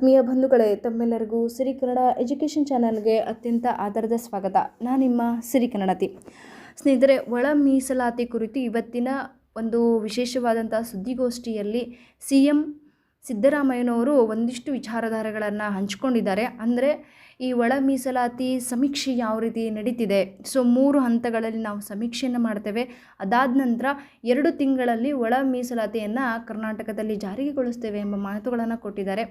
ಆತ್ಮೀಯ ಬಂಧುಗಳೇ, ತಮ್ಮೆಲ್ಲರಿಗೂ ಸಿರಿ ಕನ್ನಡ ಎಜುಕೇಷನ್ ಚಾನಲ್ಗೆ ಅತ್ಯಂತ ಆಧಾರದ ಸ್ವಾಗತ. ನಾನು ನಿಮ್ಮ ಸಿರಿ ಕನ್ನಡತಿ. ಸ್ನೇಹಿತರೆ, ಒಳ ಮೀಸಲಾತಿ ಕುರಿತು ಇವತ್ತಿನ ಒಂದು ವಿಶೇಷವಾದಂಥ ಸುದ್ದಿಗೋಷ್ಠಿಯಲ್ಲಿ ಸಿ ಎಂ ಸಿದ್ದರಾಮಯ್ಯನವರು ಒಂದಿಷ್ಟು ವಿಚಾರಧಾರೆಗಳನ್ನು ಹಂಚ್ಕೊಂಡಿದ್ದಾರೆ. ಅಂದರೆ ಈ ಒಳ ಮೀಸಲಾತಿ ಸಮೀಕ್ಷೆ ಯಾವ ರೀತಿ ನಡೀತಿದೆ? ಸೊ, ಮೂರು ಹಂತಗಳಲ್ಲಿ ನಾವು ಸಮೀಕ್ಷೆಯನ್ನು ಮಾಡ್ತೇವೆ. ಅದಾದ ನಂತರ ಎರಡು ತಿಂಗಳಲ್ಲಿ ಒಳ ಮೀಸಲಾತಿಯನ್ನು ಕರ್ನಾಟಕದಲ್ಲಿ ಜಾರಿಗೆಗೊಳಿಸ್ತೇವೆ ಎಂಬ ಮಾತುಗಳನ್ನು ಕೊಟ್ಟಿದ್ದಾರೆ.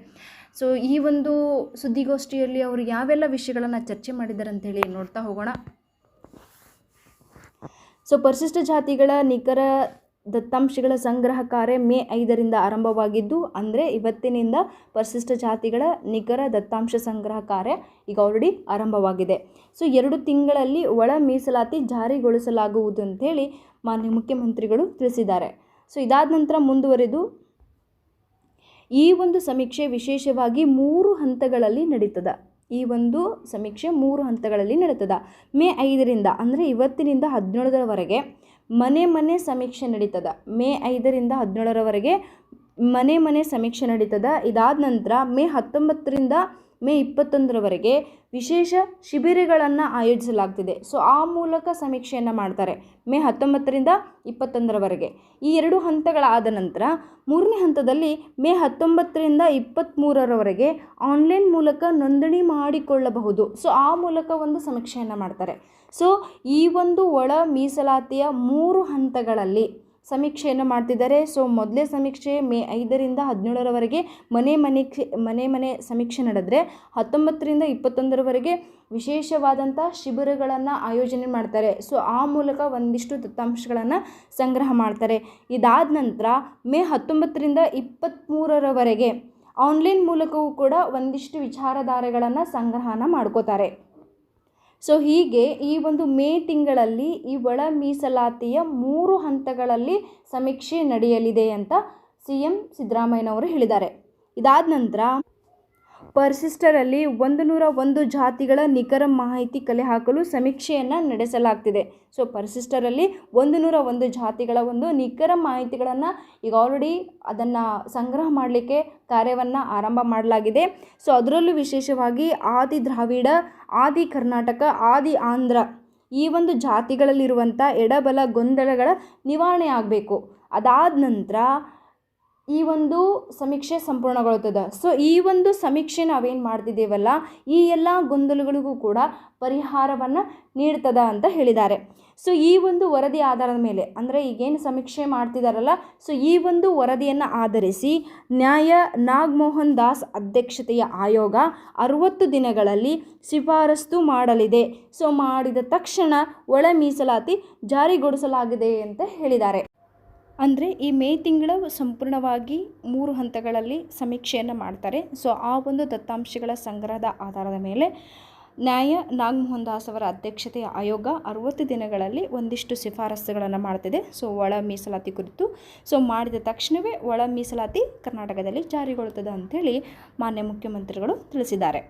ಸೊ, ಈ ಒಂದು ಸುದ್ದಿಗೋಷ್ಠಿಯಲ್ಲಿ ಅವರು ಯಾವೆಲ್ಲ ವಿಷಯಗಳನ್ನು ಚರ್ಚೆ ಮಾಡಿದ್ದಾರೆ ಅಂತೇಳಿ ನೋಡ್ತಾ ಹೋಗೋಣ. ಸೊ, ಪರಿಶಿಷ್ಟ ಜಾತಿಗಳ ನಿಖರ ದತ್ತಾಂಶಗಳ ಸಂಗ್ರಹ ಕಾರ್ಯ ಮೇ ಐದರಿಂದ ಆರಂಭವಾಗಿದ್ದು, ಅಂದರೆ ಇವತ್ತಿನಿಂದ ಪರಿಶಿಷ್ಟ ಜಾತಿಗಳ ನಿಖರ ದತ್ತಾಂಶ ಸಂಗ್ರಹ ಕಾರ್ಯ ಈಗ ಆಲ್ರೆಡಿ ಆರಂಭವಾಗಿದೆ. ಸೊ ಎರಡು ತಿಂಗಳಲ್ಲಿ ಒಳ ಮೀಸಲಾತಿ ಜಾರಿಗೊಳಿಸಲಾಗುವುದು ಅಂಥೇಳಿ ಮಾನ್ಯ ಮುಖ್ಯಮಂತ್ರಿಗಳು ತಿಳಿಸಿದ್ದಾರೆ. ಸೊ ಇದಾದ ನಂತರ ಮುಂದುವರೆದು, ಈ ಒಂದು ಸಮೀಕ್ಷೆ ವಿಶೇಷವಾಗಿ ಮೂರು ಹಂತಗಳಲ್ಲಿ ನಡೀತದೆ. ಈ ಒಂದು ಸಮೀಕ್ಷೆ ಮೂರು ಹಂತಗಳಲ್ಲಿ ನಡೀತದ. ಮೇ ಐದರಿಂದ, ಅಂದರೆ ಇವತ್ತಿನಿಂದ ಹದಿನೇಳರವರೆಗೆ ಮನೆ ಮನೆ ಸಮೀಕ್ಷೆ ನಡೀತದ. ಮೇ ಐದರಿಂದ ಹದಿನೇಳರವರೆಗೆ ಮನೆ ಮನೆ ಸಮೀಕ್ಷೆ ನಡೀತದ. ಇದಾದ ನಂತರ ಮೇ ಹತ್ತೊಂಬತ್ತರಿಂದ ಮೇ ಇಪ್ಪತ್ತೊಂದರವರೆಗೆ ವಿಶೇಷ ಶಿಬಿರಗಳನ್ನು ಆಯೋಜಿಸಲಾಗ್ತಿದೆ. ಸೊ, ಆ ಮೂಲಕ ಸಮೀಕ್ಷೆಯನ್ನು ಮಾಡ್ತಾರೆ. ಮೇ ಹತ್ತೊಂಬತ್ತರಿಂದ ಇಪ್ಪತ್ತೊಂದರವರೆಗೆ. ಈ ಎರಡು ಹಂತಗಳಾದ ನಂತರ ಮೂರನೇ ಹಂತದಲ್ಲಿ ಮೇ ಹತ್ತೊಂಬತ್ತರಿಂದ ಇಪ್ಪತ್ತ್ಮೂರರವರೆಗೆ ಆನ್ಲೈನ್ ಮೂಲಕ ನೋಂದಣಿ ಮಾಡಿಕೊಳ್ಳಬಹುದು. ಸೊ, ಆ ಮೂಲಕ ಒಂದು ಸಮೀಕ್ಷೆಯನ್ನು ಮಾಡ್ತಾರೆ. ಸೊ, ಈ ಒಂದು ಒಳ ಮೀಸಲಾತಿಯ ಮೂರು ಹಂತಗಳಲ್ಲಿ ಸಮೀಕ್ಷೆಯನ್ನು ಮಾಡ್ತಿದ್ದಾರೆ. ಸೊ, ಮೊದಲೇ ಸಮೀಕ್ಷೆ ಮೇ ಐದರಿಂದ ಹದಿನೇಳರವರೆಗೆ ಮನೆ ಮನೆ ಮನೆ ಮನೆ ಸಮೀಕ್ಷೆ ನಡೆದರೆ ಹತ್ತೊಂಬತ್ತರಿಂದ ಇಪ್ಪತ್ತೊಂದರವರೆಗೆ ವಿಶೇಷವಾದಂಥ ಶಿಬಿರಗಳನ್ನು ಆಯೋಜನೆ ಮಾಡ್ತಾರೆ. ಸೊ, ಆ ಮೂಲಕ ಒಂದಿಷ್ಟು ದತ್ತಾಂಶಗಳನ್ನು ಸಂಗ್ರಹ ಮಾಡ್ತಾರೆ. ಇದಾದ ನಂತರ ಮೇ ಹತ್ತೊಂಬತ್ತರಿಂದ ಇಪ್ಪತ್ತ್ಮೂರರವರೆಗೆ ಆನ್ಲೈನ್ ಮೂಲಕವೂ ಕೂಡ ಒಂದಿಷ್ಟು ವಿಚಾರಧಾರೆಗಳನ್ನು ಸಂಗ್ರಹನ ಮಾಡ್ಕೋತಾರೆ. ಸೊ ಹೀಗೆ ಈ ಒಂದು ಮೇ ತಿಂಗಳಲ್ಲಿ ಈ ಒಳ ಮೀಸಲಾತಿಯ ಮೂರು ಹಂತಗಳಲ್ಲಿ ಸಮೀಕ್ಷೆ ನಡೆಯಲಿದೆ ಅಂತ ಸಿ ಎಂ ಸಿದ್ದರಾಮಯ್ಯನವರು ಹೇಳಿದ್ದಾರೆ. ಇದಾದ ನಂತರ ಪರಿಶಿಷ್ಟರಲ್ಲಿ ಒಂದು ನೂರ ಒಂದು ಜಾತಿಗಳ ನಿಖರ ಮಾಹಿತಿ ಕಲೆ ಹಾಕಲು ಸಮೀಕ್ಷೆಯನ್ನು ನಡೆಸಲಾಗ್ತಿದೆ. ಸೊ ಪರ್ಸಿಸ್ಟರಲ್ಲಿ ಒಂದು ನೂರ ಒಂದು ಜಾತಿಗಳ ಒಂದು ನಿಖರ ಮಾಹಿತಿಗಳನ್ನು ಈಗ ಆಲ್ರೆಡಿ ಅದನ್ನು ಸಂಗ್ರಹ ಮಾಡಲಿಕ್ಕೆ ಕಾರ್ಯವನ್ನು ಆರಂಭ ಮಾಡಲಾಗಿದೆ. ಸೊ, ಅದರಲ್ಲೂ ವಿಶೇಷವಾಗಿ ಆದಿ ದ್ರಾವಿಡ, ಆದಿ ಕರ್ನಾಟಕ, ಆದಿ ಆಂಧ್ರ ಈ ಒಂದು ಜಾತಿಗಳಲ್ಲಿರುವಂಥ ಎಡಬಲ ಗೊಂದಲಗಳ ನಿವಾರಣೆ ಆಗಬೇಕು. ಅದಾದ ನಂತರ ಈ ಒಂದು ಸಮೀಕ್ಷೆ ಸಂಪೂರ್ಣಗೊಳ್ತದೆ ಸೊ ಈ ಒಂದು ಸಮೀಕ್ಷೆ ನಾವೇನು ಮಾಡ್ತಿದ್ದೇವಲ್ಲ, ಈ ಎಲ್ಲ ಗೊಂದಲಗಳಿಗೂ ಕೂಡ ಪರಿಹಾರವನ್ನು ನೀಡ್ತದ ಅಂತ ಹೇಳಿದ್ದಾರೆ. ಸೊ ಈ ಒಂದು ವರದಿ ಆಧಾರದ ಮೇಲೆ, ಅಂದರೆ ಈಗೇನು ಸಮೀಕ್ಷೆ ಮಾಡ್ತಿದ್ದಾರಲ್ಲ ಸೊ ಈ ಒಂದು ವರದಿಯನ್ನು ಆಧರಿಸಿ ನ್ಯಾಯ ನಾಗಮೋಹನ್ ದಾಸ್ ಅಧ್ಯಕ್ಷತೆಯ ಆಯೋಗ ಅರುವತ್ತು ದಿನಗಳಲ್ಲಿ ಶಿಫಾರಸ್ತು ಮಾಡಲಿದೆ. ಸೊ ಮಾಡಿದ ತಕ್ಷಣ ಒಳ ಮೀಸಲಾತಿ ಜಾರಿಗೊಳಿಸಲಾಗಿದೆ ಅಂತ ಹೇಳಿದ್ದಾರೆ. ಅಂದರೆ ಈ ಮೇ ತಿಂಗಳ ಸಂಪೂರ್ಣವಾಗಿ ಮೂರು ಹಂತಗಳಲ್ಲಿ ಸಮೀಕ್ಷೆಯನ್ನು ಮಾಡ್ತಾರೆ. ಸೊ ಆ ಒಂದು ದತ್ತಾಂಶಗಳ ಸಂಗ್ರಹದ ಆಧಾರದ ಮೇಲೆ ನ್ಯಾಯ ನಾಗಮೋಹನ್ ದಾಸ್ ಅವರ ಅಧ್ಯಕ್ಷತೆಯ ಆಯೋಗ ಅರುವತ್ತು ದಿನಗಳಲ್ಲಿ ಒಂದಿಷ್ಟು ಶಿಫಾರಸುಗಳನ್ನು ಮಾಡ್ತಿದೆ. ಸೊ ಒಳ ಮೀಸಲಾತಿ ಕುರಿತು. ಸೊ ಮಾಡಿದ ತಕ್ಷಣವೇ ಒಳ ಮೀಸಲಾತಿ ಕರ್ನಾಟಕದಲ್ಲಿ ಜಾರಿಗೊಳ್ಳುತ್ತದೆ ಅಂಥೇಳಿ ಮಾನ್ಯ ಮುಖ್ಯಮಂತ್ರಿಗಳು ತಿಳಿಸಿದ್ದಾರೆ.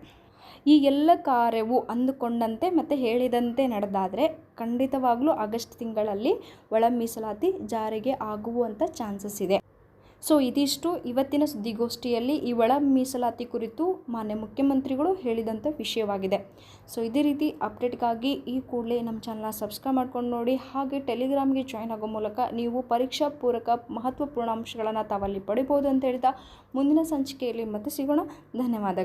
ಈ ಎಲ್ಲ ಕಾರ್ಯವು ಅಂದುಕೊಂಡಂತೆ ಮತ್ತು ಹೇಳಿದಂತೆ ನಡೆದಾದರೆ ಖಂಡಿತವಾಗ್ಲೂ ಆಗಸ್ಟ್ ತಿಂಗಳಲ್ಲಿ ಒಳ ಮೀಸಲಾತಿ ಜಾರಿಗೆ ಆಗುವಂಥ ಚಾನ್ಸಸ್ ಇದೆ. ಸೊ, ಇದಿಷ್ಟು ಇವತ್ತಿನ ಸುದ್ದಿಗೋಷ್ಠಿಯಲ್ಲಿ ಈ ಒಳ ಮೀಸಲಾತಿ ಕುರಿತು ಮಾನ್ಯ ಮುಖ್ಯಮಂತ್ರಿಗಳು ಹೇಳಿದಂಥ ವಿಷಯವಾಗಿದೆ. ಸೊ, ಇದೇ ರೀತಿ ಅಪ್ಡೇಟ್ಗಾಗಿ ಈ ಕೂಡಲೇ ನಮ್ಮ ಚಾನಲ್ನ ಸಬ್ಸ್ಕ್ರೈಬ್ ಮಾಡ್ಕೊಂಡು ನೋಡಿ, ಹಾಗೆ ಟೆಲಿಗ್ರಾಮ್ಗೆ ಜಾಯ್ನ್ ಆಗೋ ಮೂಲಕ ನೀವು ಪರೀಕ್ಷಾ ಪೂರಕ ಮಹತ್ವಪೂರ್ಣ ಅಂಶಗಳನ್ನು ತಾವಲ್ಲಿ ಪಡಿಬೋದು ಅಂತ ಹೇಳ್ತಾ ಮುಂದಿನ ಸಂಚಿಕೆಯಲ್ಲಿ ಮತ್ತೆ ಸಿಗೋಣ. ಧನ್ಯವಾದಗಳು.